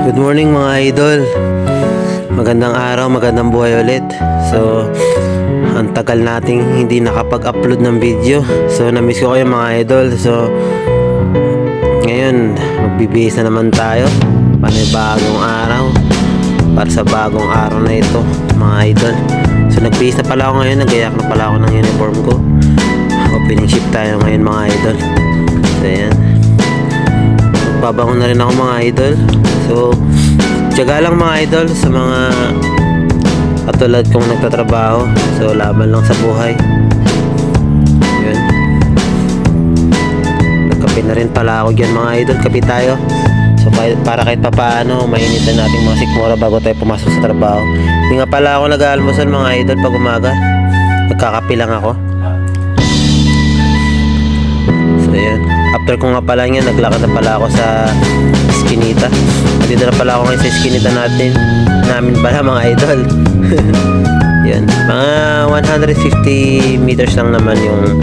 Good morning mga idol. Magandang araw, magandang buhay ulit. So, ang tagal nating hindi nakapag-upload ng video. So, na-miss ko kayo mga idol. So, ngayon, magbibihis na naman tayo. Panibagong araw. Para sa bagong araw na ito, mga idol. So, nagbihis na pala ako ngayon. Nagayak na pala ako ng uniform ko. Opening shift tayo ngayon mga idol. So, ayan babangon na rin ako mga idol. So, tiyaga lang mga idol sa mga katulad kong nagtatrabaho. So, laban lang sa buhay. Yun. Nagkape na rin pala ako dyan mga idol. Kape tayo. So, para kahit papaano, mainitan natin mga sikmura bago tayo pumasok sa trabaho. Hindi nga pala ako nag-aalmusal mga idol pag umaga. Nagkakape lang ako. So, yun. After ko nga pala yan, naglakad na pala ako sa Eskinita. Dito na pala ako ngayon sa Eskinita natin. Namin pala mga idol. yun. Mga 150 meters lang naman yung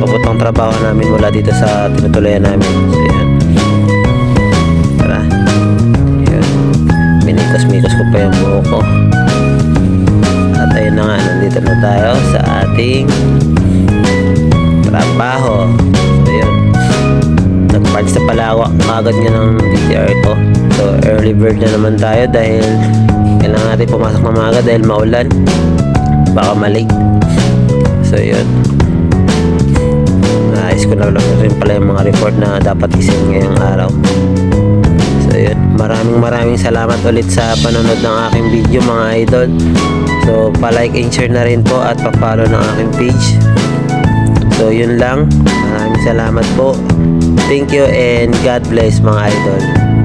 papuntang trabaho namin mula dito sa tinutulayan namin. So, yun. Tara. Yun. Minikos-mikos ko pa yung buhok ko. At ayun na nga, nandito na tayo sa ating trabaho. Pala ako agad nga ng DTR ko. So, early bird na naman tayo dahil kailangan natin pumasok na maaga dahil maulan. Baka malik. So, yun. Naayos ko na lang rin pala yung mga report na dapat isin ngayong araw. So, yun. Maraming maraming salamat ulit sa panonood ng aking video mga idol. So, pa-like and share na rin po at pa-follow ng aking page. So, yun lang. Maraming salamat po. Thank you and God bless mga idol.